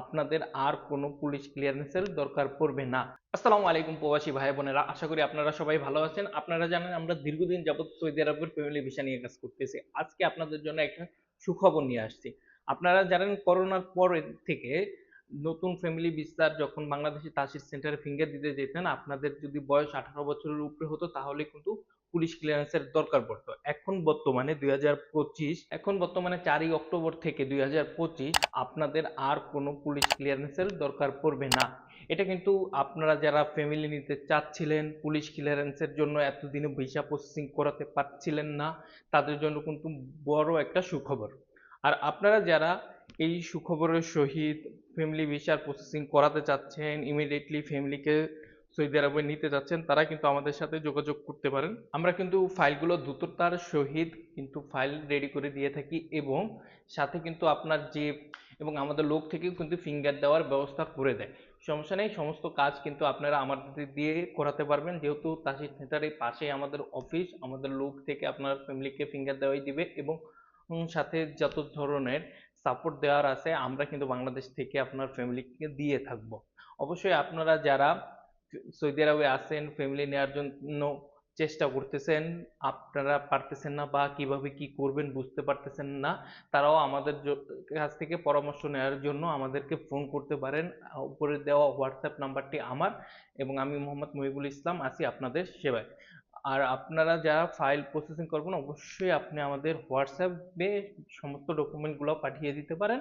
আপনাদের আর কোনো পুলিশ ক্লিয়ারেন্সের দরকার পড়বে না। আসসালামু আলাইকুম প্রবাসী ভাই বোনেরা আশা করি আপনারা সবাই ভালো আছেন। আপনারা জানেন আমরা দীর্ঘদিন যাবত সৌদি আরবের ফ্যামিলি ভিসা নিয়ে কাজ করতেছি। আজকে আপনাদের জন্য একটা সুখবর নিয়ে আসছি। আপনারা জানেন করোনার পর থেকে নতুন ফ্যামিলি বিস্তার যখন বাংলাদেশে তাসির সেন্টারে ফিঙ্গার দিতে যেতেন, আপনাদের যদি বয়স আঠারো বছরের উপরে হতো, তাহলে কিন্তু পুলিশ ক্লিয়ারেন্সের দরকার পড়তো। এখন বর্তমানে দুই হাজার পঁচিশ, এখন বর্তমানে চারই অক্টোবর থেকে দুই হাজার পঁচিশ, আপনাদের আর কোনো পুলিশ ক্লিয়ারেন্সের দরকার পড়বে না। এটা কিন্তু আপনারা যারা ফ্যামিলি নিতে চাচ্ছিলেন, পুলিশ ক্লিয়ারেন্সের জন্য এতদিনে ভিসা প্রসেসিং করাতে পারছিলেন না, তাদের জন্য কিন্তু বড় একটা সুখবর। আর আপনারা যারা এই সুখবরের সহিত ফ্যামিলি ভিসার প্রসেসিং করাতে চাচ্ছেন ইমিডিয়েটলি ফ্যামিলিকে সৌদি আরবে নিতে চাচ্ছেন তারা কিন্তু আমাদের সাথে যোগাযোগ করতে পারেন। আমরা কিন্তু ফাইলগুলো দ্রুততার সহিত কিন্তু ফাইল রেডি করে দিয়ে থাকি এবং সাথে কিন্তু আপনার যে এবং আমাদের লোক থেকেও কিন্তু ফিঙ্গার দেওয়ার ব্যবস্থা করে দেয়। সমস্যা নেই, সমস্ত কাজ কিন্তু আপনারা আমাদের দিয়ে করাতে পারবেন। যেহেতু তাসির সেন্টারের পাশে আমাদের অফিস আমাদের লোক থেকে আপনার ফ্যামিলিকে ফিঙ্গার দেওয়াই দিবে এবং সাথে যত ধরনের সাপোর্ট দেওয়ার আছে, আমরা কিন্তু বাংলাদেশ থেকে আপনার ফ্যামিলিকে দিয়ে থাকব। অবশ্যই আপনারা যারা সৌদি আরবে আছেন ফ্যামিলি নেওয়ার জন্য চেষ্টা করতেছেন, আপনারা পারতেছেন না বা কীভাবে কি করবেন বুঝতে পারতেছেন না, তারাও আমাদের কাছ থেকে পরামর্শ নেওয়ার জন্য আমাদেরকে ফোন করতে পারেন, উপরে দেওয়া হোয়াটসঅ্যাপ নাম্বারটি আমার এবং আমি মোহাম্মদ মহিবুল ইসলাম আছি আপনাদের সেবায়। আর আপনারা যারা ফাইল প্রসেসিং করবেন, অবশ্যই আপনি আমাদের হোয়াটসঅ্যাপে সমস্ত ডকুমেন্টগুলো পাঠিয়ে দিতে পারেন।